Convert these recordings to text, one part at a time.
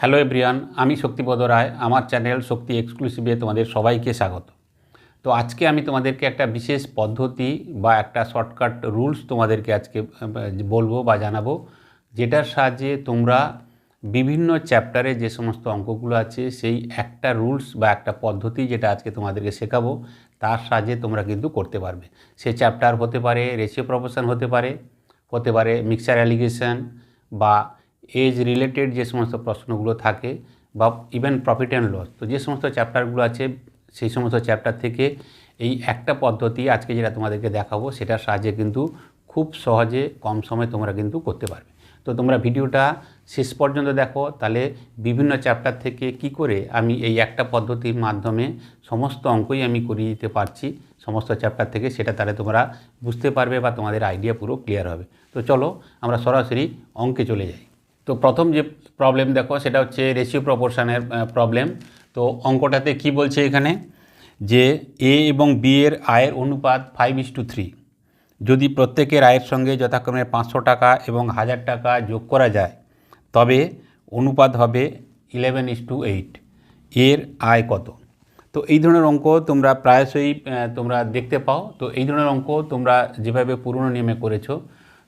Hello এব্রিয়ান আমি শক্তিপদ রায়, আমার channel শক্তি এক্সক্লুসিভে তোমাদের সবাইকে স্বাগত। তো আজকে আমি তোমাদেরকে একটা বিশেষ পদ্ধতি বা একটা শর্টকাট রুলস তোমাদেরকে আজকে বলব বা জানাব, যেটার সাহায্যে তোমরা বিভিন্ন চ্যাপ্টারে যে সমস্ত অঙ্কগুলো আছে, সেই একটা রুলস বা একটা পদ্ধতি যেটা আজকে তোমাদেরকে শেখাবো, তার সাহায্যে তোমরা কিন্তু করতে পারবে। সে চ্যাপ্টার হতে পারে রেশিও প্রপোর্শন হতে পারে হতে পারে মিক্সার অ্যালিগেশন বা এজ রিলেটেড যে সমস্ত প্রশ্নগুলো থাকে বা ইভেন প্রফিট অ্যান্ড লস তো যে সমস্ত চ্যাপ্টারগুলো আছে সেই সমস্ত চ্যাপ্টার থেকে এই একটা পদ্ধতি আজকে যেটা তোমাদেরকে দেখাবো সেটার সাহায্যে কিন্তু খুব সহজে কম সময়ে তোমরা কিন্তু করতে পারবে। তো তোমরা ভিডিওটা শেষ পর্যন্ত দেখো, তাহলে বিভিন্ন চ্যাপ্টার থেকে কি করে আমি এই একটা পদ্ধতির মাধ্যমে সমস্ত অঙ্কই আমি করিয়ে দিতে পারছি, সমস্ত চ্যাপ্টার থেকে সেটা তাহলে তোমরা বুঝতে পারবে বা তোমাদের আইডিয়া পুরো ক্লিয়ার হবে। তো চলো আমরা সরাসরি অঙ্কে চলে যাই। তো প্রথম যে প্রবলেম দেখো, সেটা হচ্ছে রেশিও প্রপোর্শনের প্রবলেম তো অঙ্কটাতে কি বলছে এখানে? যে এ এবং বি এর আয়ের অনুপাত ফাইভ ইস টু থ্রি যদি প্রত্যেকের আয়ের সঙ্গে যথাক্রমে পাঁচশো টাকা এবং হাজার টাকা যোগ করা যায়, তবে অনুপাত হবে ইলেভেন ইস টু এইট এর আয় কত? তো এই ধরনের অঙ্ক তোমরা প্রায়শই তোমরা দেখতে পাও। তো এই ধরনের অঙ্ক তোমরা যেভাবে পুরনো নিয়মে করেছ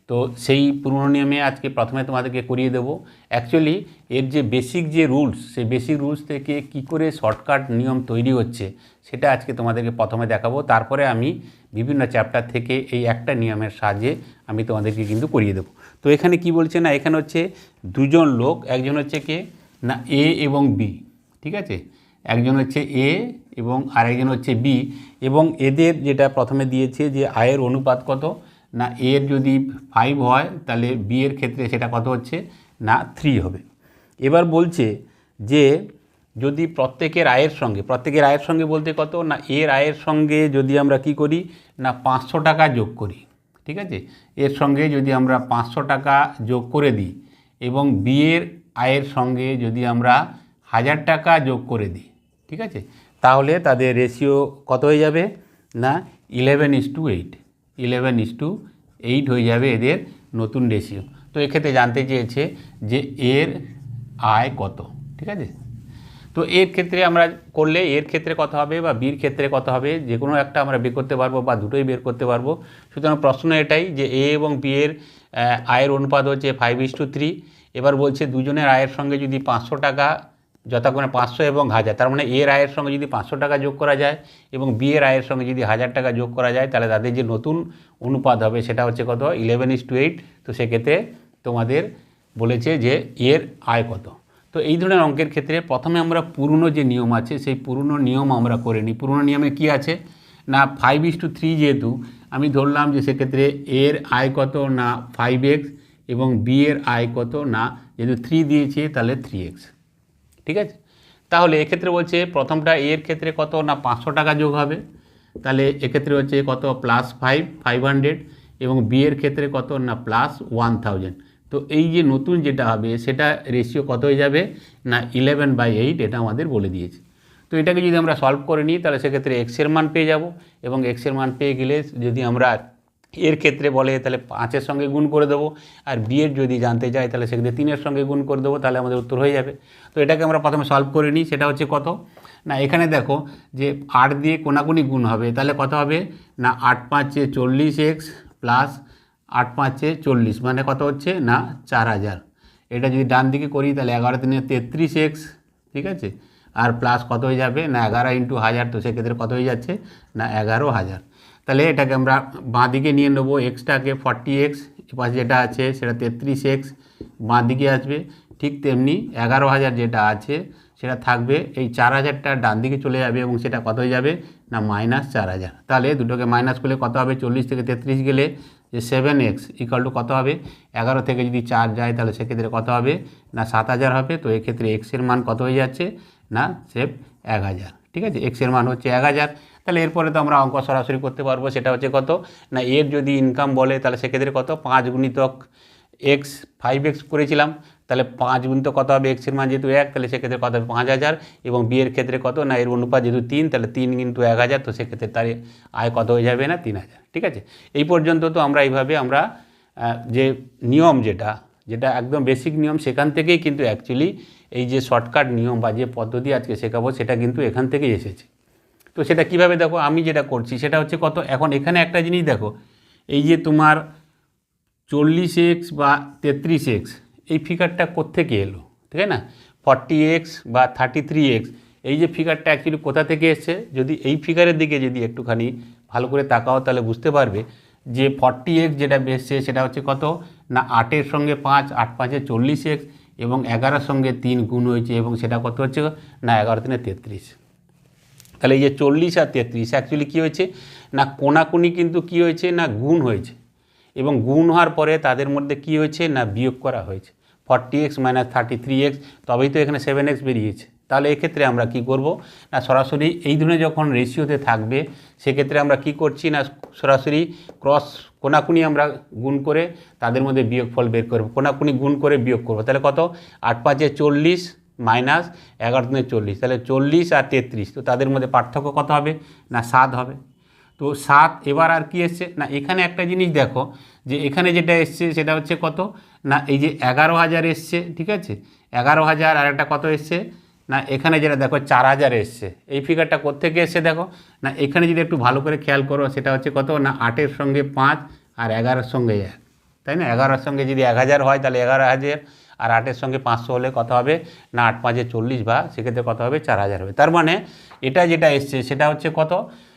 তো সেই পুরনো নিয়মে আজকে প্রথমে তোমাদেরকে করিয়ে দেবো। অ্যাকচুয়ালি এর যে বেসিক যে রুলস সেই বেসিক রুলস থেকে কি করে শর্টকাট নিয়ম তৈরি হচ্ছে, সেটা আজকে তোমাদেরকে প্রথমে দেখাবো। তারপরে আমি বিভিন্ন চ্যাপ্টার থেকে এই একটা নিয়মের সাহায্যে আমি তোমাদেরকে কিন্তু করিয়ে দেবো। তো এখানে কি বলছে না, এখানে হচ্ছে দুজন লোক, একজন হচ্ছে কে? না এ এবং বি ঠিক আছে? একজন হচ্ছে এ এবং আরেকজন হচ্ছে বি এবং এদের যেটা প্রথমে দিয়েছে যে আয়ের অনুপাত কত? না এর যদি ফাইভ হয়, তাহলে বি এর ক্ষেত্রে সেটা কত হচ্ছে? না থ্রি হবে। এবার বলছে যে যদি প্রত্যেকের আয়ের সঙ্গে, প্রত্যেকের আয়ের সঙ্গে বলতে কত? না, এর আয়ের সঙ্গে যদি আমরা কি করি? না, পাঁচশো টাকা যোগ করি। ঠিক আছে? এর সঙ্গে যদি আমরা পাঁচশো টাকা যোগ করে দিই এবং বিয়ের আয়ের সঙ্গে যদি আমরা হাজার টাকা যোগ করে দিই, ঠিক আছে? তাহলে তাদের রেশিও কত হয়ে যাবে? না eleven is to eight eleven is to eight হয়ে যাবে এদের নতুন রেশিও তো এক্ষেত্রে জানতে চেয়েছে যে এর আয় কত, ঠিক আছে? তো এর ক্ষেত্রে আমরা করলে এর ক্ষেত্রে কত হবে বা বির ক্ষেত্রে কত হবে, যে কোনো একটা আমরা বের করতে পারব বা দুটোই বের করতে পারব। সুতরাং প্রশ্ন এটাই যে এ এবং বি এর আয়ের অনুপাত হচ্ছে ফাইভ ইস টু থ্রি এবার বলছে দুজনের আয়ের সঙ্গে যদি পাঁচশো টাকা যথাক্রমে পাঁচশো এবং হাজার। তার মানে এর আয়ের সঙ্গে যদি পাঁচশো টাকা যোগ করা যায় এবং বি এর আয়ের সঙ্গে যদি হাজার টাকা যোগ করা যায়, তাহলে তাদের যে নতুন অনুপাত হবে সেটা হচ্ছে কত? ইলেভেন ইস টু এইট তো সেক্ষেত্রে তোমাদের বলেছে যে এর আয় কত। তো এই ধরনের অঙ্কের ক্ষেত্রে প্রথমে আমরা পুরনো যে নিয়ম আছে, সেই পুরনো নিয়ম আমরা করে নিই। পুরনো নিয়মে কি আছে? না ফাইভ ইস টু থ্রি যেহেতু, আমি ধরলাম যে সেক্ষেত্রে এর আয় কত না ফাইভ এক্স এবং বি এর আয় কত না, যেহেতু থ্রি দিয়েছে, তাহলে থ্রি এক্স ঠিক আছে? তাহলে এক্ষেত্রে বলছে প্রথমটা এর ক্ষেত্রে কত? না পাঁচশো টাকা যোগ হবে। তাহলে এক্ষেত্রে হচ্ছে কত? প্লাস ফাইভ ফাইভ হান্ড্রেড এবং বি এর ক্ষেত্রে কত? না প্লাস ওয়ান থাউজেন্ড তো এই যে নতুন যেটা হবে, সেটা রেশিও কত হয়ে যাবে? না ইলেভেন বাই এইট এটা আমাদের বলে দিয়েছে। তো এটাকে যদি আমরা সলভ করে নিই, তাহলে সেক্ষেত্রে এক্সের মান পেয়ে যাব এবং এক্সের মান পেয়ে গেলে যদি আমরা এর ক্ষেত্রে বলে, তাহলে পাঁচের সঙ্গে গুণ করে দেবো, আর বিয়ের যদি জানতে চাই, তাহলে সেক্ষেত্রে তিনের সঙ্গে গুণ করে দেবো, তাহলে আমাদের উত্তর হয়ে যাবে। তো এটাকে আমরা প্রথমে সলভ করে নিই, সেটা হচ্ছে কত? না, এখানে দেখো যে আট দিয়ে কোনাকুনি গুণ হবে, তাহলে কত হবে? না, আট পাঁচে চল্লিশ এক্স প্লাস আট পাঁচে চল্লিশ মানে কত হচ্ছে? না, চার হাজার। এটা যদি ডান দিকে করি, তাহলে এগারো তিনে তেত্রিশ এক্স ঠিক আছে? আর প্লাস কত হয়ে যাবে? না, এগারো ইন্টু হাজার, তো সেক্ষেত্রে কত হয়ে যাচ্ছে? না, এগারো হাজার। তাহলে এটাকে আমরা বাঁ দিকে নিয়ে নেব এক্সটাকে ফর্টি এক্স পাশে যেটা আছে সেটা তেত্রিশ এক্স বাঁ দিকে আসবে, ঠিক তেমনি এগারো হাজার যেটা আছে সেটা থাকবে, এই চার হাজারটা ডান দিকে চলে যাবে এবং সেটা কত হয়ে যাবে? না মাইনাস চার হাজার। তাহলে দুটোকে মাইনাস করলে কত হবে? চল্লিশ থেকে তেত্রিশ গেলে যে সেভেন এক্স ইকাল টু কত হবে? এগারো থেকে যদি চার যায় তাহলে সেক্ষেত্রে কত হবে? না, সাত হাজার হবে, তো এক্ষেত্রে এক্সের মান কত হয়ে যাচ্ছে? না সেভ এক হাজার। ঠিক আছে? এক্সের মান হচ্ছে এক হাজার। তাহলে এরপরে তো আমরা অঙ্ক সরাসরি করতে পারব। সেটা হচ্ছে কত? না, এর যদি ইনকাম বলে, তাহলে সেক্ষেত্রে কত? পাঁচ গুণিতক এক্স ফাইভ এক্স করেছিলাম। তাহলে পাঁচ গুণ তো কত হবে? এক্সের মান যেহেতু এক, তাহলে সেক্ষেত্রে কত হবে? পাঁচ হাজার। এবং বিয়ের ক্ষেত্রে কত? না, এর অনুপাত যেহেতু তিন, তাহলে তিন কিন্তু এক হাজার। তো সেক্ষেত্রে তার আয় কত হয়ে যাবে? না, তিন হাজার। ঠিক আছে? এই পর্যন্ত তো আমরা এইভাবে আমরা যে নিয়ম যেটা যেটা একদম বেসিক নিয়ম, সেখান থেকেই কিন্তু অ্যাকচুয়ালি এই যে শর্টকাট নিয়ম বা যে পদ্ধতি আজকে শেখাবো, সেটা কিন্তু এখান থেকেই এসেছে। তো সেটা কীভাবে দেখো? আমি যেটা করছি সেটা হচ্ছে কত? এখন এখানে একটা জিনিস দেখো, এই যে তোমার চল্লিশ এক্স বা তেত্রিশ এক্স, এই ফিগারটা কোত্থেকে এলো? ঠিক আছে না? ফর্টি এক্স বা থার্টি থ্রি এক্স, এই যে ফিগারটা অ্যাকচুয়ালি কোথা থেকে এসছে? যদি এই ফিগারের দিকে যদি একটুখানি ভালো করে তাকাও তাহলে বুঝতে পারবে যে ফর্টি এক্স যেটা এসছে সেটা হচ্ছে কত? না, আটের সঙ্গে পাঁচ, আট পাঁচে চল্লিশ এক্স এবং এগারোর সঙ্গে তিন গুণ হয়েছে এবং সেটা কত হচ্ছে? না, এগারো তিনে তেত্রিশ। তাহলে এই যে চল্লিশ আর তেত্রিশ অ্যাকচুয়ালি কী হয়েছে? না কোনাকুনি কিন্তু কী হয়েছে? না গুণ হয়েছে। এবং গুণ হওয়ার পরে তাদের মধ্যে কী হয়েছে? না বিয়োগ করা হয়েছে। Forty X minus thirty three X তবেই তো এখানে সেভেন এক্স বেরিয়েছে। তাহলে এক্ষেত্রে আমরা কি করব? না সরাসরি এই ধরনের যখন রেশিওতে থাকবে, সেক্ষেত্রে আমরা কি করছি? না সরাসরি ক্রস কোনাকুনি আমরা গুণ করে তাদের মধ্যে বিয়োগফল বের করব। কোনাকুনি গুণ করে বিয়োগ করব। তাহলে কত? আট পাঁচে চল্লিশ মাইনাস এগারো দিনে চল্লিশ। তাহলে চল্লিশ আর তেত্রিশ, তো তাদের মধ্যে পার্থক্য কত হবে? না সাত হবে। তো সাত এবার আর কি এসছে? না, এখানে একটা জিনিস দেখো, যে এখানে যেটা এসছে সেটা হচ্ছে কত? না, এই যে এগারো হাজার এসছে, ঠিক আছে? এগারো হাজার আর একটা কত এসছে? না, এখানে যেটা দেখো, চার হাজার এসছে। এই ফিগারটা কোত্থেকে এসছে দেখো? না, এখানে যদি একটু ভালো করে খেয়াল করো, সেটা হচ্ছে কত? না, আটের সঙ্গে পাঁচ আর এগারোর সঙ্গে এক। তাই না? এগারোর সঙ্গে যদি এক হাজার হয়, তাহলে এগারো হাজার আর আটের সঙ্গে পাঁচশো হলে কত হবে। না, আট পাঁচে চল্লিশ বা, সেক্ষেত্রে কত হবে চার হাজার হবে। তার মানে এটা যেটা এসছে, সেটা হচ্ছে কত?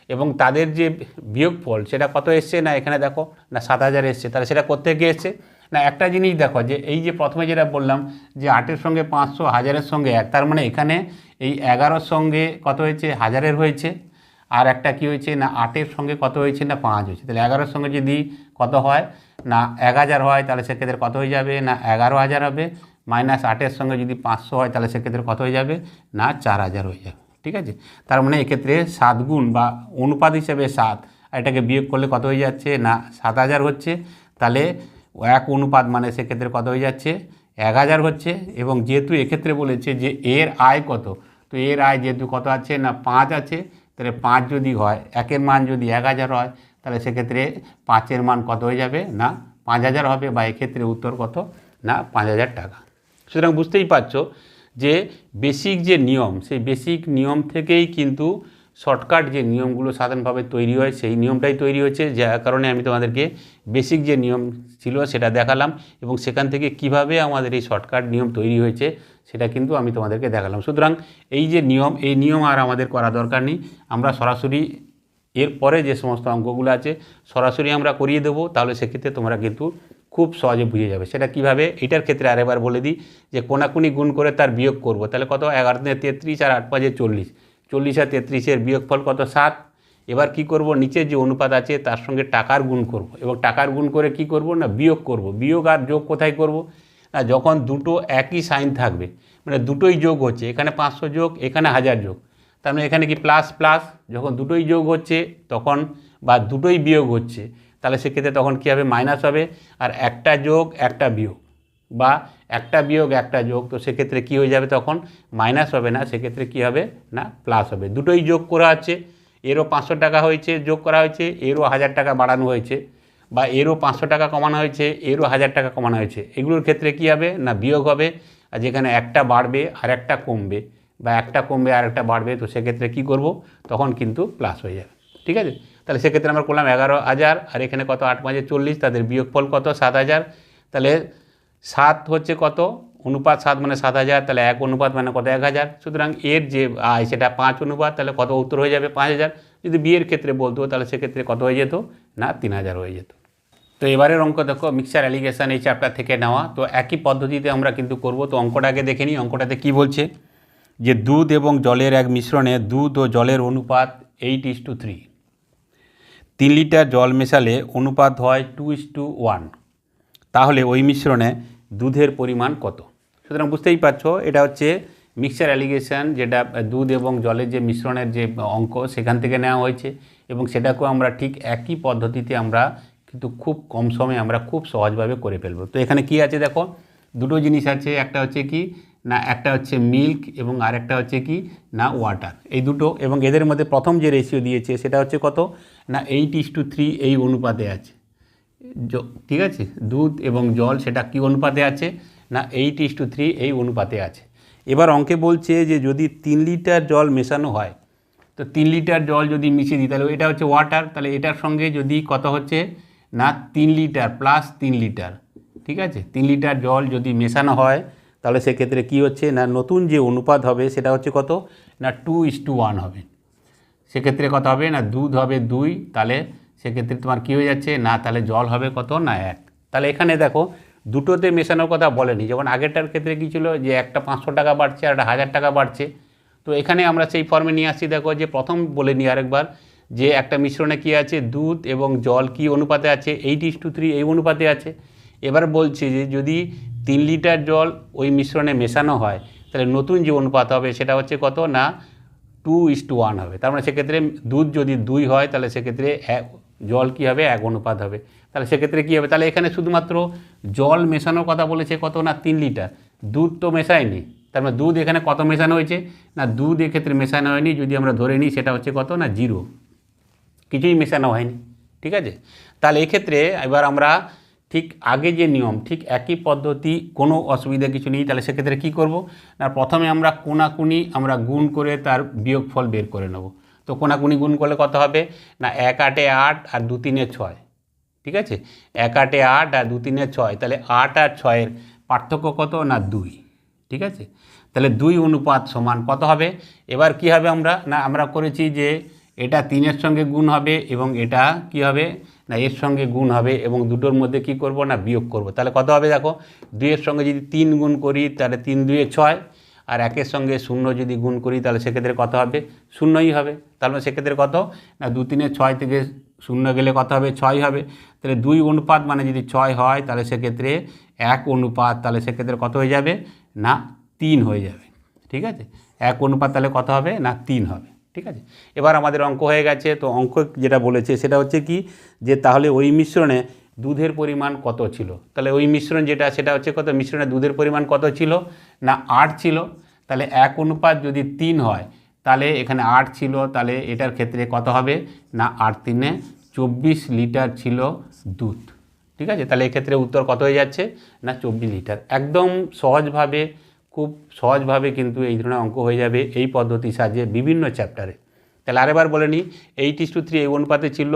এবং তাদের যে বিয়োগফল, সেটা কত এসছে? না, এখানে দেখো, না, সাত হাজার এসছে। তাহলে সেটা কোথেকে এসছে? না, একটা জিনিস দেখো, যে এই যে প্রথমে যেটা বললাম, যে আটের সঙ্গে পাঁচশো, হাজারের সঙ্গে এক, তার মানে এখানে এই এগারোর সঙ্গে কত হয়েছে? হাজারের হয়েছে। আর একটা কি হয়েছে, না আটের সঙ্গে কত হয়েছে, না পাঁচ হয়েছে? তাহলে এগারোর সঙ্গে যদি কত হয়, না এক হাজার হয়, তাহলে সেক্ষেত্রে কত হয়ে যাবে? না এগারো হাজার হবে, মাইনাস আটের সঙ্গে যদি পাঁচশো হয়, তাহলে সেক্ষেত্রে কত হয়ে যাবে? না চার হাজার হয়ে যাবে, ঠিক আছে? তার মানে এক্ষেত্রে সাত গুণ বা অনুপাত হিসেবে সাত এটাকে বিয়োগ করলে কত হয়ে যাচ্ছে? না সাত হাজার হচ্ছে, তাহলে এক অনুপাত মানে সেক্ষেত্রে কত হয়ে যাচ্ছে? এক হাজার হচ্ছে, এবং যেহেতু এক্ষেত্রে বলেছে যে এর আয় কত, তো এর আয় যেহেতু কত আছে, না পাঁচ আছে তাহলে পাঁচ যদি হয়, একের মান যদি এক হাজার হয়, তাহলে সেক্ষেত্রে পাঁচের মান কত হয়ে যাবে? না, পাঁচ হাজার হবে বা এক্ষেত্রে উত্তর কত? না, পাঁচ হাজার টাকা। সুতরাং বুঝতেই পারছ যে বেসিক যে নিয়ম, সেই বেসিক নিয়ম থেকেই কিন্তু শর্টকাট যে নিয়মগুলো সাধারণভাবে তৈরি হয়, সেই নিয়মটাই তৈরি হয়েছে। যার কারণে আমি তোমাদেরকে বেসিক যে নিয়ম ছিল সেটা দেখালাম এবং সেখান থেকে কীভাবে আমাদের এই শর্টকাট নিয়ম তৈরি হয়েছে সেটা কিন্তু আমি তোমাদেরকে দেখালাম। সুতরাং এই যে নিয়ম, এই নিয়ম আর আমাদের করা দরকার নেই। আমরা সরাসরি এরপরে যে সমস্ত অঙ্কগুলো আছে, সরাসরি আমরা করিয়ে দেবো। তাহলে সেক্ষেত্রে তোমরা কিন্তু খুব সহজে বুঝে যাবে সেটা কীভাবে। এটার ক্ষেত্রে আরেকবার বলে দিই যে কোনাকুনি গুণ করে তার বিয়োগ করব। তাহলে কত? এগারো দিনে তেত্রিশ আর আট, পাঁচে চল্লিশ। চল্লিশ আর তেত্রিশের বিয়োগফল কত? সাত। এবার কি করব? নিচের যে অনুপাত আছে, তার সঙ্গে টাকার গুণ করব। এবং টাকার গুণ করে কি করব? না, বিয়োগ করব। বিয়োগ আর যোগ কোথায় করব? না, যখন দুটো একই সাইন থাকবে মানে দুটোই যোগ হচ্ছে, এখানে পাঁচশো যোগ, এখানে হাজার যোগ, তার মানে এখানে কি প্লাস প্লাস যখন দুটোই যোগ হচ্ছে, তখন বা দুটোই বিয়োগ হচ্ছে, তাহলে সেক্ষেত্রে তখন কী হবে? মাইনাস হবে। আর একটা যোগ, একটা বিয়োগ। বা একটা বিয়োগ, একটা যোগ, তো সেক্ষেত্রে কী হয়ে যাবে তখন? মাইনাস হবে না, সেক্ষেত্রে কী হবে? না, প্লাস হবে। দুটোই যোগ করা আছে। এরও পাঁচশো টাকা হয়েছে, যোগ করা হয়েছে, এরও হাজার টাকা বাড়ানো হয়েছে বা এরও পাঁচশো টাকা কমানো হয়েছে, এরও হাজার টাকা কমানো হয়েছে। এগুলোর ক্ষেত্রে কী হবে? না, বিয়োগ হবে। আর যেখানে একটা বাড়বে, আর একটা কমবে বা একটা কমবে, আর একটা বাড়বে, তো সেক্ষেত্রে কী করব? তখন কিন্তু প্লাস হয়ে যাবে। ঠিক আছে? তাহলে সেক্ষেত্রে আমরা করলাম এগারো হাজার, আর এখানে কত? আট পাঁচে চল্লিশ, তাদের বিয়োগফল কত? সাত হাজার। তাহলে সাত হচ্ছে কত? অনুপাত সাত মানে সাত হাজার, তাহলে এক অনুপাত মানে কত? এক হাজার। সুতরাং এর যে আয়, সেটা পাঁচ অনুপাত, তাহলে কত উত্তর হয়ে যাবে? পাঁচ হাজার। যদি বিয়ের ক্ষেত্রে বলতো, তাহলে সেক্ষেত্রে কত হয়ে যেত? না, তিন হাজার হয়ে যেত। তো এবারের অঙ্ক দেখো মিক্সার অ্যালিগেশন এই চ্যাপ্টার থেকে নেওয়া। তো একই পদ্ধতিতে আমরা কিন্তু করব। তো অঙ্কটাকে দেখে নিই। অঙ্কটাতে কী বলছে? যে দুধ এবং জলের এক মিশ্রণে দুধ ও জলের অনুপাত এইট ইস টু থ্রি তিন লিটার জল মেশালে অনুপাত হয় টু ইস টু ওয়ান তাহলে ওই মিশ্রণে দুধের পরিমাণ কত? সুতরাং বুঝতেই পারছ, এটা হচ্ছে মিক্সচার অ্যালিগেশন যেটা দুধ এবং জলের যে মিশ্রণের যে অঙ্ক সেখান থেকে নেওয়া হয়েছে এবং সেটাকেও আমরা ঠিক একই পদ্ধতিতে আমরা কিন্তু খুব কম সময়ে আমরা খুব সহজভাবে করে ফেলব। তো এখানে কি আছে দেখো? দুটো জিনিস আছে, একটা হচ্ছে কি, না, একটা হচ্ছে মিল্ক এবং আরেকটা হচ্ছে কি, না ওয়াটার এই দুটো, এবং এদের মধ্যে প্রথম যে রেশিও দিয়েছে সেটা হচ্ছে কত? না এইট ইস টু থ্রি এই অনুপাতে আছে। ঠিক আছে? দুধ এবং জল, সেটা কি অনুপাতে আছে না এইট ইস টু থ্রি এই অনুপাতে আছে? এবার অঙ্কে বলছে যে যদি তিন লিটার জল মেশানো হয়, তো তিন লিটার জল যদি মিশিয়ে দিই, তাহলে এটা হচ্ছে ওয়াটার তাহলে এটার সঙ্গে যদি কত হচ্ছে? না, তিন লিটার প্লাস তিন লিটার, ঠিক আছে? তিন লিটার জল যদি মেশানো হয়, তাহলে সেক্ষেত্রে কী হচ্ছে? না, নতুন যে অনুপাত হবে, সেটা হচ্ছে কত? না টু ইস টু ওয়ান হবে। সেক্ষেত্রে কত হবে? না, দুধ হবে দুই, তাহলে সেক্ষেত্রে তোমার কী হয়ে যাচ্ছে? না, তাহলে জল হবে কত? না, এক। তাহলে এখানে দেখো, দুটোতে মেশানোর কথা বলেনি। যেমন আগেরটার ক্ষেত্রে কী ছিল যে একটা পাঁচশো টাকা বাড়ছে আর একটা হাজার টাকা বাড়ছে। তো এখানে আমরা সেই ফর্মে নিয়ে আসছি। দেখো, যে প্রথম বলে নিই আরেকবার যে একটা মিশ্রণে কী আছে? দুধ এবং জল কি অনুপাতে আছে? এইট ইস টু থ্রি এই অনুপাতে আছে। এবার বলছে যে যদি তিন লিটার জল ওই মিশ্রণে মেশানো হয়, তাহলে নতুন যে অনুপাত হবে সেটা হচ্ছে কত? না টু ইস টু ওয়ান হবে। তার মানে সেক্ষেত্রে দুধ যদি দুই হয়, তাহলে সেক্ষেত্রে জল কী হবে? এক অনুপাত হবে। তাহলে সেক্ষেত্রে কী হবে? তাহলে এখানে শুধুমাত্র জল মেশানোর কথা বলেছে কত না তিন লিটার? দুধ তো মেশায়নি। তার মানে দুধ এখানে কত মেশানো হয়েছে? না, দুধ এক্ষেত্রে মেশানো হয়নি। যদি আমরা ধরে নিই, সেটা হচ্ছে কত? না, জিরো। কিছুই মেশানো হয়নি। ঠিক আছে? তাহলে এক্ষেত্রে এবার আমরা ঠিক আগে যে নিয়ম, ঠিক একই পদ্ধতি, কোনো অসুবিধা কিছু নেই। তাহলে সেক্ষেত্রে কী করব? না, প্রথমে আমরা কোনাকুনি আমরা গুণ করে তার বিয়োগফল বের করে নেব। তো কোনাকুনি গুণ করলে কত হবে? না, এক আটে আট আর দু তিনে ছয়। ঠিক আছে? এক আটে আট আর দু তিনে ছয়, তাহলে আট আর ছয়ের পার্থক্য কত? না, দুই। ঠিক আছে? তাহলে দুই অনুপাত সমান কত হবে? এবার কি হবে আমরা? না, আমরা করেছি যে এটা তিনের সঙ্গে গুণ হবে এবং এটা কি হবে? না, এর সঙ্গে গুণ হবে এবং দুটোর মধ্যে কি করব? না, বিয়োগ করব। তাহলে কত হবে দেখো? দুইয়ের সঙ্গে যদি তিন গুণ করি, তাহলে তিন, দুয়ে ছয়। আর একের সঙ্গে শূন্য যদি গুণ করি, তাহলে সেক্ষেত্রে কত হবে? শূন্যই হবে। তাহলে সেক্ষেত্রে কত? না, দু তিনে ছয় থেকে শূন্য গেলে কত হবে? ছয় হবে। তাহলে দুই অনুপাত মানে যদি ছয় হয়, তাহলে সেক্ষেত্রে এক অনুপাত, তাহলে সেক্ষেত্রে কত হয়ে যাবে? না, তিন হয়ে যাবে। ঠিক আছে? এক অনুপাত তাহলে কত হবে? না, তিন হবে। ঠিক আছে? এবার আমাদের অঙ্ক হয়ে গেছে। তো অঙ্ক যেটা বলেছে, সেটা হচ্ছে কি? যে তাহলে ওই মিশ্রণে দুধের পরিমাণ কত ছিল? তাহলে ওই মিশ্রণ যেটা, সেটা হচ্ছে কত? মিশ্রণে দুধের পরিমাণ কত ছিল? না আট ছিল, তাহলে এক অনুপাত যদি তিন হয়, তাহলে এখানে আট ছিল, তাহলে এটার ক্ষেত্রে কত হবে? না, আট তিনে চব্বিশ লিটার ছিল দুধ। ঠিক আছে? তাহলে এক্ষেত্রে উত্তর কত হয়ে যাচ্ছে? না, চব্বিশ লিটার। একদম সহজভাবে, খুব সহজভাবে কিন্তু এই ধরনের অঙ্ক হয়ে যাবে এই পদ্ধতি সাহায্যে বিভিন্ন চ্যাপ্টারে তাহলে আরেকবার বলে নিই এইট ইস টু থ্রি এই অনুপাতে ছিল,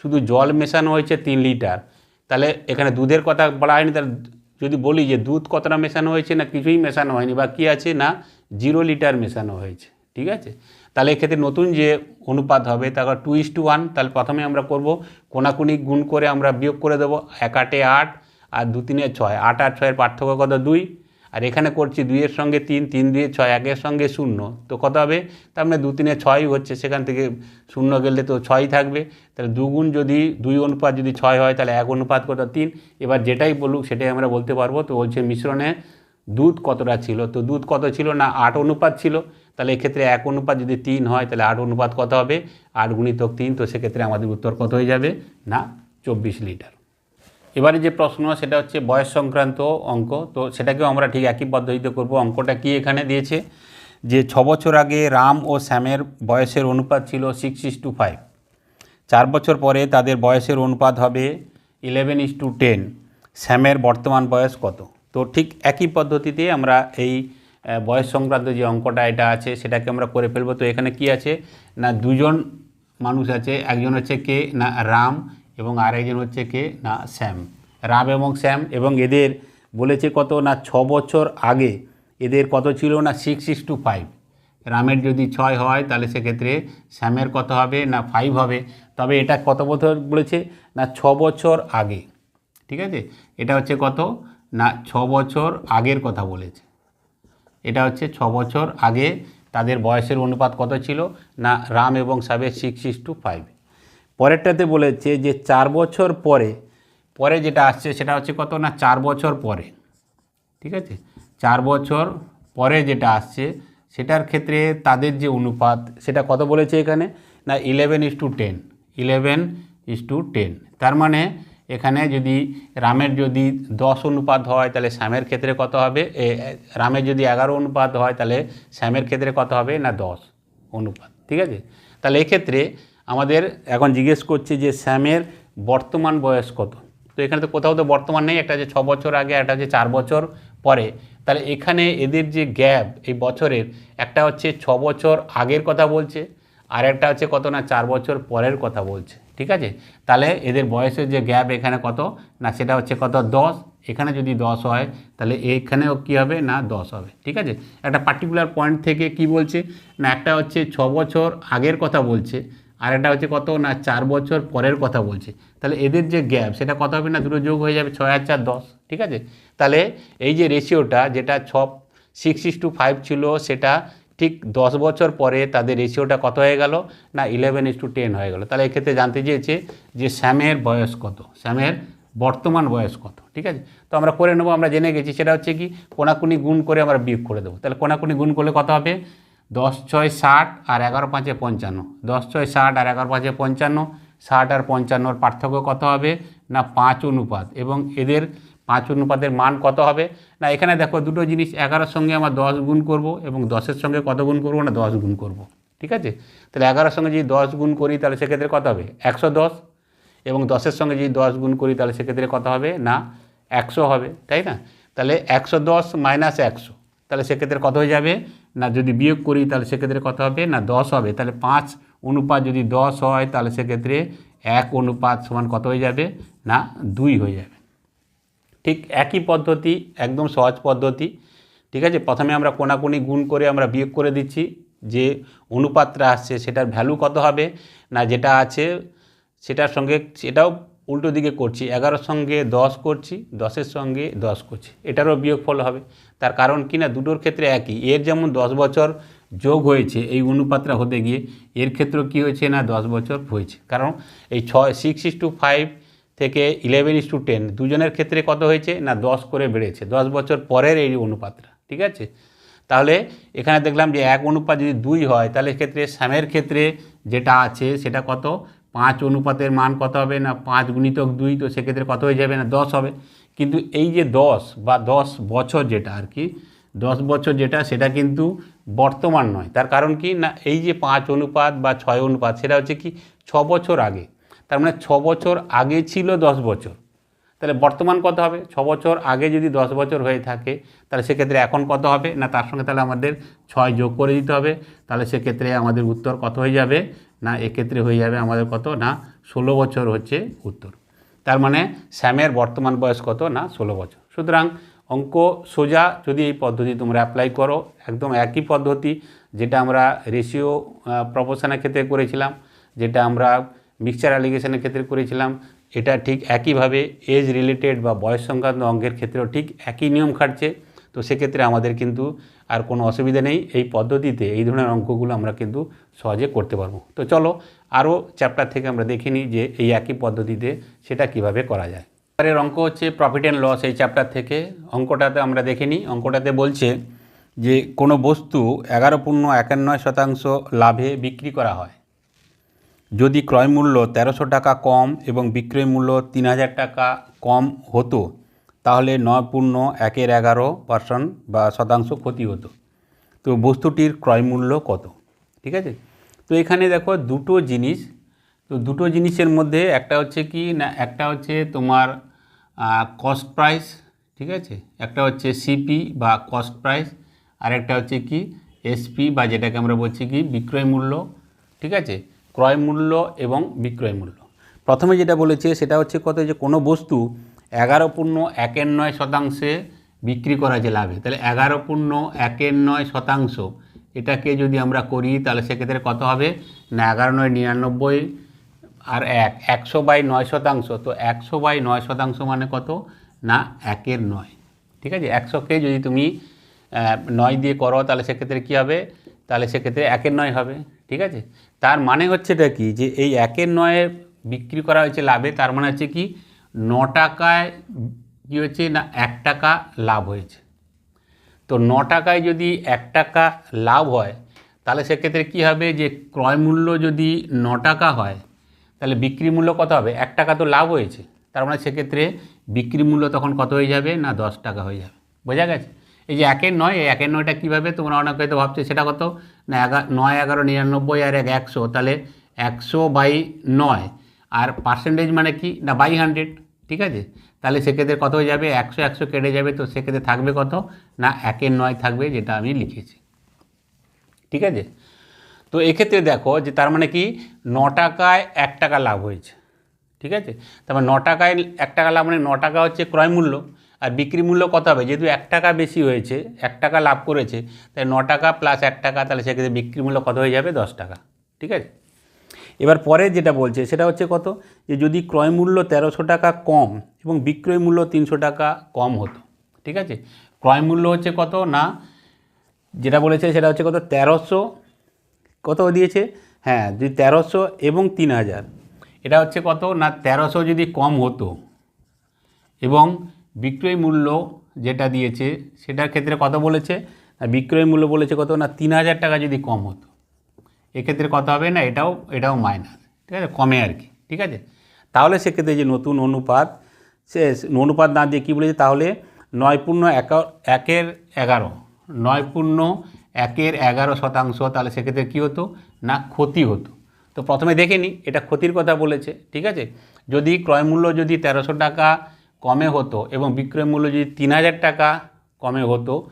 শুধু জল মেশানো হয়েছে তিন লিটার। তাহলে এখানে দুধের কথা বলা হয়নি, তাহলে যদি বলি যে দুধ কতটা মেশানো হয়েছে না কিছুই মেশানো হয়নি বা কী আছে না জিরো লিটার মেশানো হয়েছে, ঠিক আছে? তাহলে এক্ষেত্রে নতুন যে অনুপাত হবে তারপর টু ইস টু ওয়ান তাহলে প্রথমে আমরা করব, কোনাকুনি গুণ করে আমরা বিয়োগ করে দেবো, এক আটে আট আর দু তিনে ছয়, আট আর ছয়ের পার্থক্য কত? দুই। আর এখানে করছি দুইয়ের সঙ্গে তিন তিন দুয়ে ছয়, একের সঙ্গে শূন্য। তো কত হবে? তার মানে দু তিনে ছয়ই হচ্ছে, সেখান থেকে শূন্য গেলে তো ছয়ই থাকবে। তাহলে দুগুণ যদি দুই অনুপাত যদি ছয় হয়, তাহলে এক অনুপাত কত? তিন। এবার যেটাই বলুক, সেটাই আমরা বলতে পারব। তো বলছে মিশ্রণে দুধ কতটা ছিল? তো দুধ কত ছিল না? আট অনুপাত ছিল। তাহলে এক্ষেত্রে এক অনুপাত যদি তিন হয়, তাহলে আট অনুপাত কত হবে? আট গুণিতক তিন। তো সেক্ষেত্রে আমাদের উত্তর কত হয়ে যাবে? না, চব্বিশ লিটার। এবারে যে প্রশ্ন, সেটা হচ্ছে বয়স সংক্রান্ত অঙ্ক। তো সেটাকেও আমরা ঠিক একই পদ্ধতিতে করব। অঙ্কটা কি এখানে দিয়েছে? যে ছ বছর আগে রাম ও শ্যামের বয়সের অনুপাত ছিল সিক্স ইস টু ফাইভ চার বছর পরে তাদের বয়সের অনুপাত হবে ইলেভেন ইস টু টেন শ্যামের বর্তমান বয়স কত? তো ঠিক একই পদ্ধতিতে আমরা এই বয়স সংক্রান্ত যে অঙ্কটা এটা আছে, সেটাকে আমরা করে ফেলব। তো এখানে কি আছে? না দুজন মানুষ আছে, একজন হচ্ছে কে, না রাম এবং আরেকজন হচ্ছে কে? না শ্যাম রাম এবং শ্যাম এবং এদের বলেছে কত? না, ছ বছর আগে এদের কত ছিল? না সিক্স ইস টু ফাইভ রামের যদি ছয় হয়, তাহলে সেক্ষেত্রে শ্যামের কত হবে? না ফাইভ হবে। তবে এটা কত বছর বলেছে? না, ছ বছর আগে। ঠিক আছে? এটা হচ্ছে কত? না, ছ বছর আগের কথা বলেছে। এটা হচ্ছে ছ বছর আগে তাদের বয়সের অনুপাত কত ছিল? না, রাম এবং Saber six is to five পরেরটাতে বলেছে যে চার বছর পরে পরে যেটা আসছে সেটা হচ্ছে কত না, চার বছর পরে, ঠিক আছে? চার বছর পরে যেটা আসছে, সেটার ক্ষেত্রে তাদের যে অনুপাত, সেটা কত বলেছে এখানে? না eleven is to ten eleven is to ten তার মানে এখানে যদি রামের যদি দশ অনুপাত হয়, তাহলে শ্যামের ক্ষেত্রে কত হবে? রামের যদি এগারো অনুপাত হয়, তাহলে শ্যামের ক্ষেত্রে কত হবে? না, দশ অনুপাত, ঠিক আছে? তাহলে এক্ষেত্রে আমাদের এখন জিজ্ঞেস করছে যে শ্যামের বর্তমান বয়স কত? তো এখানে তো কোথাও তো বর্তমান নেই, একটা যে ছ বছর আগে, একটা হচ্ছে চার বছর পরে। তাহলে এখানে এদের যে গ্যাপ এই বছরের, একটা হচ্ছে ছ বছর আগের কথা বলছে, আর একটা হচ্ছে কত না চার বছর পরের কথা বলছে, ঠিক আছে? তাহলে এদের বয়সের যে গ্যাপ এখানে কত? না, সেটা হচ্ছে কত? দশ। এখানে যদি দশ হয়, তাহলে এইখানেও কী হবে? না, দশ হবে, ঠিক আছে? একটা পার্টিকুলার পয়েন্ট থেকে কি বলছে? না, একটা হচ্ছে ছ বছর আগের কথা বলছে আর একটা হচ্ছে কত না, চার বছর পরের কথা বলছে। তাহলে এদের যে গ্যাপ, সেটা কত হবে না, দুটো যোগ হয়ে যাবে ছয় আর চার, দশ, ঠিক আছে? তাহলে এই যে রেশিওটা যেটা ছ সিক্স ইস টু ফাইভ ছিল, সেটা ঠিক দশ বছর পরে তাদের রেশিওটা কত হয়ে গেল? না ইলেভেন ইস টু টেন হয়ে গেল। তাহলে এক্ষেত্রে জানতে চেয়েছে যে স্যামের বয়স কত, স্যামের বর্তমান বয়স কত, ঠিক আছে? তো আমরা করে নেব, আমরা জেনে গেছি, সেটা হচ্ছে কি, কোনাকুনি গুণ করে আমরা বিয়োগ করে দেবো। তাহলে কোনাকুনি গুণ করলে কত হবে? দশ ছয় ষাট আর এগারো পাঁচে পঞ্চান্ন। দশ ছয় ষাট আর এগারো পাঁচে পঞ্চান্ন, ষাট আর পঞ্চান্নর পার্থক্য কত হবে? না, পাঁচ অনুপাত। এবং এদের পাঁচ অনুপাতের মান কত হবে? না, এখানে দেখো দুটো জিনিস, এগারোর সঙ্গে আমার দশ গুণ করব এবং দশের সঙ্গে কত গুণ করব? না, দশ গুণ করব। ঠিক আছে? তাহলে এগারোর সঙ্গে যদি দশ গুণ করি, তাহলে সেক্ষেত্রে কত হবে? একশো দশ। এবং দশের সঙ্গে যদি দশ গুণ করি, তাহলে সেক্ষেত্রে কত হবে? না, একশো হবে। তাই না? তাহলে একশো দশ মাইনাস একশো। তাহলে সেক্ষেত্রে কত হয়ে যাবে? না যদি বিয়োগ করি তাহলে সেক্ষেত্রে কত হবে? না, দশ হবে। তাহলে পাঁচ অনুপাত যদি দশ হয়, তাহলে সেক্ষেত্রে এক অনুপাত সমান কত হয়ে যাবে? না, দুই হয়ে যাবে। ঠিক একই পদ্ধতি, একদম সহজ পদ্ধতি। ঠিক আছে? প্রথমে আমরা কোনাকুনি গুণ করে আমরা বিয়োগ করে দিচ্ছি। যে অনুপাতটা আসছে, সেটার ভ্যালু কত হবে? না, যেটা আছে, সেটার সঙ্গে, সেটাও উল্টো দিকে করছি এগারোর সঙ্গে দশ করছি, দশের সঙ্গে দশ করছি, এটারও বিয়োগফল হবে। তার কারণ কি না, দুটোর ক্ষেত্রে একই। এর যেমন দশ বছর যোগ হয়েছে, এই অনুপাতটা হতে গিয়ে এর ক্ষেত্রেও কী হয়েছে না, দশ বছর হয়েছে। কারণ এই ছয় সিক্স ইস টু ফাইভ থেকে ইলেভেন ইস টু টেন দুজনের ক্ষেত্রে কত হয়েছে না, দশ করে বেড়েছে। দশ বছর পরের এই অনুপাতটা, ঠিক আছে? তাহলে এখানে দেখলাম যে এক অনুপাত যদি দুই হয়, তাহলে ক্ষেত্রে স্যামের ক্ষেত্রে যেটা আছে সেটা কত? পাঁচ অনুপাতের মান কত হবে না পাঁচ গুণিতক দুই, তো সেক্ষেত্রে কত হয়ে যাবে না? দশ হবে। কিন্তু এই যে দশ বা দশ বছর যেটা আর কি, দশ বছর যেটা, সেটা কিন্তু বর্তমান নয়। তার কারণ কি না, এই যে পাঁচ অনুপাত বা ছয় অনুপাত, সেটা হচ্ছে কি ছ বছর আগে। তার মানে ছ বছর আগে ছিল দশ বছর। তাহলে বর্তমান কত হবে? ছ বছর আগে যদি দশ বছর হয়ে থাকে, তাহলে সেক্ষেত্রে এখন কত হবে? না, তার সঙ্গে তাহলে আমাদের ছয় যোগ করে দিতে হবে। তাহলে সেক্ষেত্রে আমাদের উত্তর কত হয়ে যাবে? না এক্ষেত্রে হয়ে যাবে আমাদের কত? না ষোলো বছর হচ্ছে উত্তর। তার মানে স্যামের বর্তমান বয়স কত? না ষোলো বছর। সুতরাং অঙ্ক সোজা যদি এই পদ্ধতি তোমরা অ্যাপ্লাই করো, একদম একই পদ্ধতি যেটা আমরা রেশিও প্রপোশনের ক্ষেত্রে করেছিলাম, যেটা আমরা মিক্সচার অ্যালিগেশনের ক্ষেত্রে করেছিলাম, এটা ঠিক একইভাবে এজ রিলেটেড বা বয়স সংক্রান্ত অঙ্কের ক্ষেত্রেও ঠিক একই নিয়ম খাটছে। তো সেক্ষেত্রে আমাদের কিন্তু আর কোনো অসুবিধা নেই। এই পদ্ধতিতে এই ধরনের অঙ্কগুলো আমরা কিন্তু সহজে করতে পারব। তো চলো আরও চ্যাপ্টার থেকে আমরা দেখে নিই যে এই একই পদ্ধতিতে সেটা কীভাবে করা যায়। এবারের অঙ্ক হচ্ছে প্রফিট অ্যান্ড লস এই চ্যাপ্টার থেকে। অঙ্কটাতে আমরা দেখে নিই। অঙ্কটাতে বলছে যে কোনো বস্তু এগারো পূর্ণ একান্ন শতাংশ লাভে বিক্রি করা হয়। যদি ক্রয় মূল্য তেরোশো টাকা কম এবং বিক্রয় মূল্য তিন হাজার টাকা কম হতো তাহলে নয় পূর্ণ একের এগারো পার্সেন্ট বা শতাংশ ক্ষতি হতো। তো বস্তুটির ক্রয় মূল্য কত? ঠিক আছে? তো এখানে দেখো দুটো জিনিস। তো দুটো জিনিসের মধ্যে একটা হচ্ছে কি না, একটা হচ্ছে তোমার কস্ট প্রাইস ঠিক আছে? একটা হচ্ছে সিপি বা কস্ট প্রাইস আর একটা হচ্ছে কি এসপি বা যেটাকে আমরা বলছি কি বিক্রয় মূল্য, ঠিক আছে? ক্রয় মূল্য এবং বিক্রয় মূল্য। প্রথমে যেটা বলেছে সেটা হচ্ছে কত যে কোনো বস্তু এগারো পূর্ণ একের নয় শতাংশে বিক্রি করা যে লাভে, তাহলে এগারো পূর্ণ একের নয় শতাংশ এটাকে যদি আমরা করি, তাহলে সেক্ষেত্রে কত হবে? না, এগারো নয় নিরানব্বই আর এক, একশো বাই নয় শতাংশ, তো একশো বাই নয় শতাংশ মানে কত? না, একের নয়। ঠিক আছে? একশোকে যদি তুমি নয় দিয়ে করো, তাহলে সেক্ষেত্রে কী হবে? তাহলে সেক্ষেত্রে একের নয় হবে। ঠিক আছে? তার মানে হচ্ছে এটা কি? যে এই একের নয়ে বিক্রি করা হয়েছে লাভে, তার মানে হচ্ছে কি? ন টাকায় কী হচ্ছে না এক টাকা লাভ হয়েছে। তো ন টাকায় যদি এক টাকা লাভ হয়, তাহলে সেক্ষেত্রে কী হবে যে ক্রয় মূল্য যদি ন টাকা হয়, তাহলে বিক্রি মূল্য কত হবে? এক টাকা তো লাভ হয়েছে। তার মানে সেক্ষেত্রে বিক্রি মূল্য তখন কত হয়ে যাবে? না দশ টাকা হয়ে যাবে। বোঝা গেছে? এই যে একের নয়, এই একের নয়টা কীভাবে তোমরা অনেক হয়তো ভাবছ সেটা কত? না এগা, নয়, এগারো, নিরানব্বই আর এক একশো, তাহলে একশো বাই নয়। আর পার্সেন্টেজ মানে কি? না বাই হান্ড্রেড ঠিক আছে? তাহলে সেক্ষেত্রে কত হয়ে যাবে? একশো একশো কেটে যাবে, তো সেক্ষেত্রে থাকবে কত? না, একের নয় থাকবে, যেটা আমি লিখেছি। ঠিক আছে? তো এক্ষেত্রে দেখো যে তার মানে কি? ন টাকায় এক টাকা লাভ হয়েছে। ঠিক আছে? তারপর ন টাকায় এক টাকা লাভ মানে ন টাকা হচ্ছে ক্রয় মূল্য, আর বিক্রি মূল্য কত হবে? যেহেতু এক টাকা বেশি হয়েছে, এক টাকা লাভ করেছে, তাই ন টাকা প্লাস এক টাকা, তাহলে সেক্ষেত্রে বিক্রি মূল্য কত হয়ে যাবে? দশ টাকা। ঠিক আছে? এবার পরে যেটা বলছে, সেটা হচ্ছে কত? যে যদি ক্রয় মূল্য তেরোশো টাকা কম এবং বিক্রয় মূল্য তিনশো টাকা কম হতো, ঠিক আছে? ক্রয় মূল্য হচ্ছে কত? না, যেটা বলেছে সেটা হচ্ছে কত? তেরোশো, কত দিয়েছে? হ্যাঁ যদি তেরোশো এবং তিন হাজার, এটা হচ্ছে কত? না, তেরোশো যদি কম হতো এবং বিক্রয় মূল্য যেটা দিয়েছে, সেটার ক্ষেত্রে কত বলেছে? বিক্রয় মূল্য বলেছে কত? না, তিন হাজার টাকা যদি কম হতো। এক্ষেত্রে কত হবে না, এটাও এটাও মাইনাস ঠিক আছে? কমে আর কি, ঠিক আছে? তাহলে সেক্ষেত্রে যে নতুন অনুপাত, সে অনুপাত না দিয়ে কী বলেছে? তাহলে নয় পূর্ণ একা- একের এগারো, নয় পূর্ণ একের এগারো শতাংশ, তাহলে সেক্ষেত্রে কী হতো? না, ক্ষতি হতো। তো প্রথমে দেখে নিই এটা ক্ষতির কথা বলেছে, ঠিক আছে? যদি ক্রয় মূল্য যদি তেরোশো টাকা কমে হতো এবং বিক্রয় মূল্য যদি তিন হাজার টাকা কমে হতো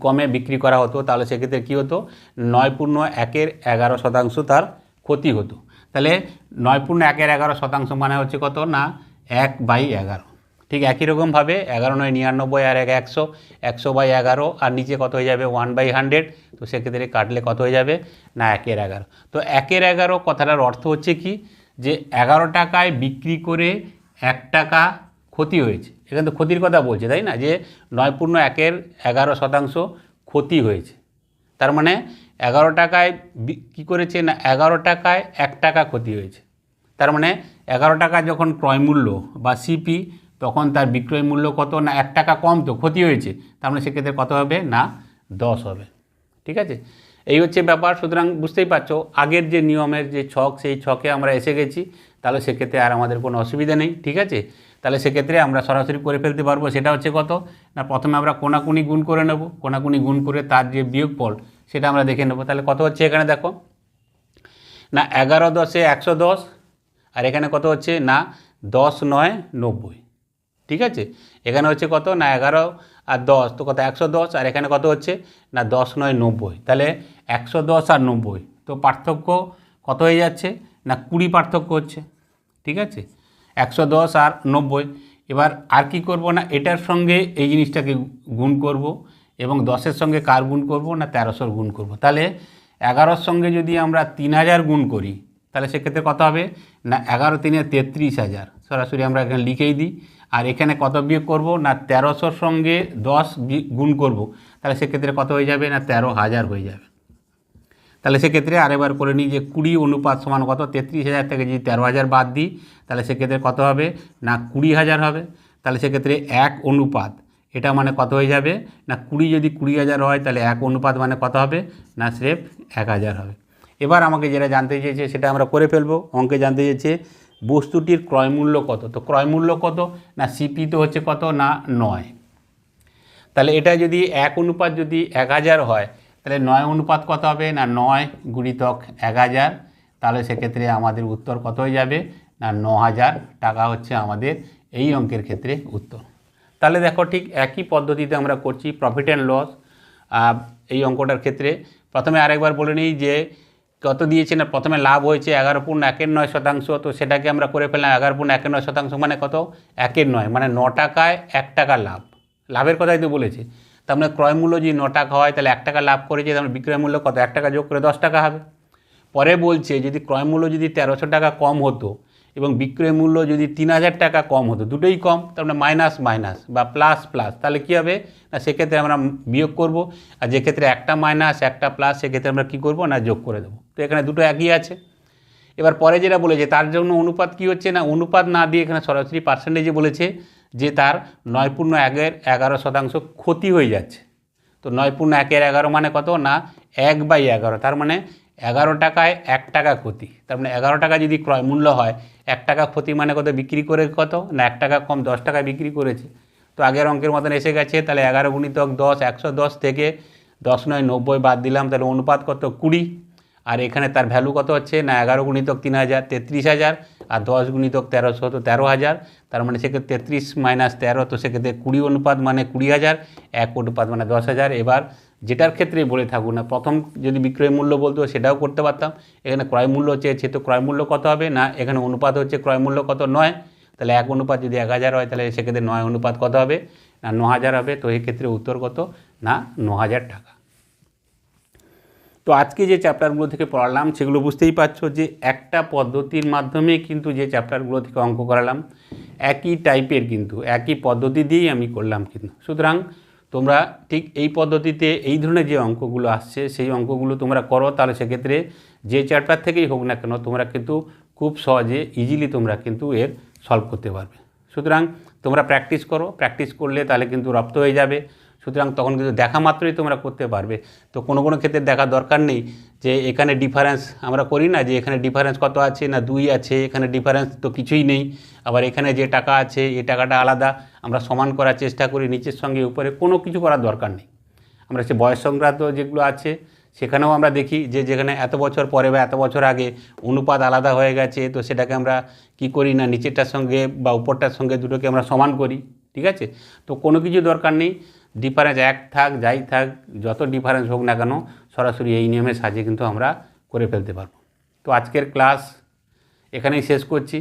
কমে বিক্রি করা হতো, তাহলে সেক্ষেত্রে কী হতো? নয় পূর্ণ একের এগারো শতাংশ তার ক্ষতি হতো। তাহলে নয় পূর্ণ একের এগারো শতাংশ মানে হচ্ছে কত? না, এক বাই এগারো। ঠিক একই রকমভাবে এগারো নয় নিরানব্বই আর এক একশো একশো বাই এগারো, আর নিচে কত হয়ে যাবে? One by hundred. তো সেক্ষেত্রে কাটলে কত হয়ে যাবে? না, একের এগারো। তো একের এগারো কথাটার অর্থ হচ্ছে কি? যে এগারো টাকায় বিক্রি করে এক টাকা ক্ষতি হয়েছে। এখানে তো ক্ষতির কথা বলছে, তাই না? যে নয় পূর্ণ একের এগারো শতাংশ ক্ষতি হয়েছে। তার মানে এগারো টাকায় কী করেছে না, এগারো টাকায় এক টাকা ক্ষতি হয়েছে। তার মানে এগারো টাকা যখন ক্রয় মূল্য বা সিপি তখন তার বিক্রয় মূল্য কত না, এক টাকা কম তো ক্ষতি হয়েছে। তার মানে সেক্ষেত্রে কত হবে না, দশ হবে। ঠিক আছে? এই হচ্ছে ব্যাপার। সুতরাং বুঝতেই পারছ, আগের যে নিয়মের যে ছক, সেই ছকে আমরা এসে গেছি। তাহলে সেক্ষেত্রে আর আমাদের কোনো অসুবিধা নেই। ঠিক আছে? তাহলে সেক্ষেত্রে আমরা সরাসরি করে ফেলতে পারব। সেটা হচ্ছে কত? না, প্রথমে আমরা কোনাকুনি গুণ করে নেব। কোনাকুনি গুণ করে তার যে বিয়োগফল, সেটা আমরা দেখে নেব। তাহলে কত হচ্ছে এখানে দেখো? না, এগারো দশে একশো দশ, আর এখানে কত হচ্ছে? না, দশ নয় নব্বই। ঠিক আছে? এখানে হচ্ছে কত? না, এগারো আর দশ, তো কত? একশো দশ, আর এখানে কত হচ্ছে? না, দশ নয় নব্বই। তাহলে একশো দশ আর নব্বই। তো পার্থক্য কত হয়ে যাচ্ছে? না, কুড়ি পার্থক্য হচ্ছে। ঠিক আছে? একশো দশ আর নব্বই। এবার আর কি করব না, এটার সঙ্গে এই জিনিসটাকে গুণ করব এবং দশের সঙ্গে কার গুণ করব না তেরোশোর গুণ করব? তাহলে এগারোর সঙ্গে যদি আমরা তিন হাজার গুণ করি, তাহলে সেক্ষেত্রে কত হবে? না, এগারো তিনে তেত্রিশ হাজার। সরাসরি আমরা এখানে লিখেই দিই। আর এখানে কত বিয়োগ করব? না, তেরোশোর সঙ্গে দশ গুণ করব। তাহলে সেক্ষেত্রে কত হয়ে যাবে? না, তেরো হাজার হয়ে যাবে। তাহলে সেক্ষেত্রে আরেকবার করে নিই যে কুড়ি অনুপাত সমান কত? তেত্রিশ হাজার থেকে যদি তেরো হাজার বাদ দিই, তাহলে সেক্ষেত্রে কত হবে? না, কুড়ি হাজার হবে। তাহলে সেক্ষেত্রে এক অনুপাত। এটা মানে কত হয়ে যাবে? না, কুড়ি যদি কুড়ি হাজার হয়, তাহলে এক অনুপাত মানে কত হবে? না, স্রেফ এক হাজার হবে। এবার আমাকে যেটা জানতে চেয়েছে, সেটা আমরা করে ফেলব। অঙ্কে জানতে চেয়েছে, বস্তুটির ক্রয়মূল্য কত? তো ক্রয়মূল্য কত? না, সিপি তো হচ্ছে কত? না, নয়। তাহলে এটা যদি এক অনুপাত যদি এক হাজার হয় তাহলে নয় অনুপাত কত হবে? না নয় গুণিতক এক হাজার। তাহলে সেক্ষেত্রে আমাদের উত্তর কত হয়ে যাবে? না ন হাজার। টাকা হচ্ছে আমাদের এই অঙ্কের ক্ষেত্রে উত্তর। তাহলে দেখো ঠিক একই পদ্ধতিতে আমরা করছি প্রফিট অ্যান্ড লস এই অঙ্কটার ক্ষেত্রে প্রথমে আরেকবার বলে নিই যে কত দিয়েছে না, প্রথমে লাভ হয়েছে এগারো পূর্ণ একের নয় শতাংশ। তো সেটাকে আমরা করে ফেললাম এগারো পূর্ণ একের নয় শতাংশ মানে কত? একের নয় মানে ন টাকায় এক টাকা লাভ। লাভের কথাই তো বলেছে। তার মানে ক্রয় মূল্য যদি ন টাকা হয়, তাহলে এক টাকা লাভ করেছে তাহলে বিক্রয় মূল্য কত? এক টাকা যোগ করে দশ টাকা হবে। পরে বলছে, যদি ক্রয় মূল্য যদি তেরোশো টাকা কম হতো এবং বিক্রয় মূল্য যদি তিন হাজার টাকা কম হতো, দুটোই কম, তার মানে মাইনাস মাইনাস বা প্লাস প্লাস, তাহলে কী হবে? না, সেক্ষেত্রে আমরা বিয়োগ করব। আর যে ক্ষেত্রে একটা মাইনাস, একটা প্লাস সেক্ষেত্রে আমরা কী করব? না, যোগ করে দেবো। তো এখানে দুটো একই আছে। এবার পরে যেটা বলেছে, তার জন্য অনুপাত কি হচ্ছে না? অনুপাত না দিয়ে এখানে সরাসরি পার্সেন্টেজে বলেছে। যে তার নয় পূর্ণ একের এগারো শতাংশ ক্ষতি হয়ে যাচ্ছে। তো নয় পূর্ণ একের এগারো মানে কত? না, এক বাই এগারো। তার মানে এগারো টাকায় এক টাকা ক্ষতি। তার মানে এগারো টাকা যদি ক্রয় মূল্য হয়, এক টাকা ক্ষতি মানে কত? বিক্রি করে কত? না, এক টাকা কম, দশ টাকায় বিক্রি করেছে। তো আগের অঙ্কের মতন এসে গেছে, তাহলে এগারো গুণিতক দশ, একশো দশ থেকে দশ, নয়, নব্বই বাদ দিলাম, তাহলে অনুপাত কত? কুড়ি। আর এখানে তার ভ্যালু কত হচ্ছে? না, এগারো গুণিতক তিন হাজার, তেত্রিশ হাজার। আর দশ গুণিতক তেরোশো, তো তেরো হাজার। তার মানে সেক্ষেত্রে তেত্রিশ মাইনাস তেরো, তো সেক্ষেত্রে কুড়ি অনুপাত মানে কুড়ি হাজার, এক অনুপাত মানে দশ হাজার। এবার যেটার ক্ষেত্রে বলে থাকুক না, প্রথম যদি বিক্রয় মূল্য বলতো সেটাও করতে পারতাম। এখানে ক্রয় মূল্য চেয়েছে তো ক্রয় মূল্য কত হবে? না, এখানে অনুপাত হচ্ছে ক্রয় মূল্য কত? নয়। তাহলে এক অনুপাত যদি এক হাজার হয়, তাহলে সেক্ষেত্রে নয় অনুপাত কত হবে? না, ন হাজার হবে। তো এক্ষেত্রে উত্তর কত? না, ন হাজার টাকা। তো আজকে যে চ্যাপ্টারগুলো থেকে পড়ালাম, সেগুলো বুঝতেই পারছ যে একটা পদ্ধতির মাধ্যমে কিন্তু যে চ্যাপ্টারগুলো থেকে অঙ্ক করালাম একই টাইপের কিন্তু, একই পদ্ধতি দিয়েই আমি করলাম কিন্তু। সুতরাং তোমরা ঠিক এই পদ্ধতিতে এই ধরনের যে অঙ্কগুলো আসছে, সেই অঙ্কগুলো তোমরা করো, তাহলে সেক্ষেত্রে যে চ্যাপ্টার থেকেই হোক না কেন তোমরা কিন্তু খুব সহজে ইজিলি তোমরা কিন্তু এর সলভ করতে পারবে। সুতরাং তোমরা প্র্যাকটিস করো প্র্যাকটিস করলে তাহলে কিন্তু রপ্ত হয়ে যাবে। সুতরাং তখন কিন্তু দেখা মাত্রই তোমরা করতে পারবে। তো কোনো কোনো ক্ষেত্রে দেখার দরকার নেই যে এখানে ডিফারেন্স আমরা করি না যে এখানে ডিফারেন্স কত আছে না দুই আছে, এখানে ডিফারেন্স তো কিছুই নেই। আবার এখানে যে টাকা আছে, এই টাকাটা আলাদা। আমরা সমান করার চেষ্টা করি, নিচের সঙ্গে উপরে কোনো কিছু করার দরকার নেই। আমরা সে বয়স সংক্রান্ত যেগুলো আছে, সেখানেও আমরা দেখি যে যেখানে এত বছর পরে বা এত বছর আগে অনুপাত আলাদা হয়ে গেছে, তো সেটাকে আমরা কি করি না, নিচেরটার সঙ্গে বা উপরটার সঙ্গে দুটোকে আমরা সমান করি, ঠিক আছে? তো কোনো কিছু দরকার নেই। ডিফারেন্স এক থাক, যাই থাক, যত ডিফারেন্স হোক না কেন, সরাসরি এই নিয়মের সাহায্যে কিন্তু আমরা করে ফেলতে পারব। তো আজকের ক্লাস এখানেই শেষ করছি।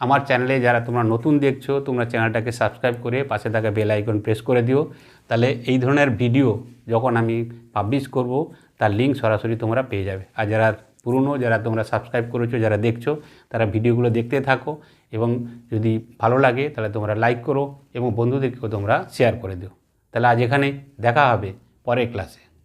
আমার চ্যানেলে যারা তোমরা নতুন দেখছ, তোমরা চ্যানেলটাকে সাবস্ক্রাইব করে পাশে থাকা বেল আইকন প্রেস করে দিও। তাহলে এই ধরনের ভিডিও যখন আমি পাবলিশ করব, তার লিঙ্ক সরাসরি তোমরা পেয়ে যাবে। আর যারা পুরনো, যারা তোমরা সাবস্ক্রাইব করেছ, যারা দেখছ, তারা ভিডিওগুলো দেখতে থাকো এবং যদি ভালো লাগে, তাহলে তোমরা লাইক করো এবং বন্ধুদেরকেও তোমরা শেয়ার করে দিও। তাহলে আজ এখানে দেখা হবে পরের ক্লাসে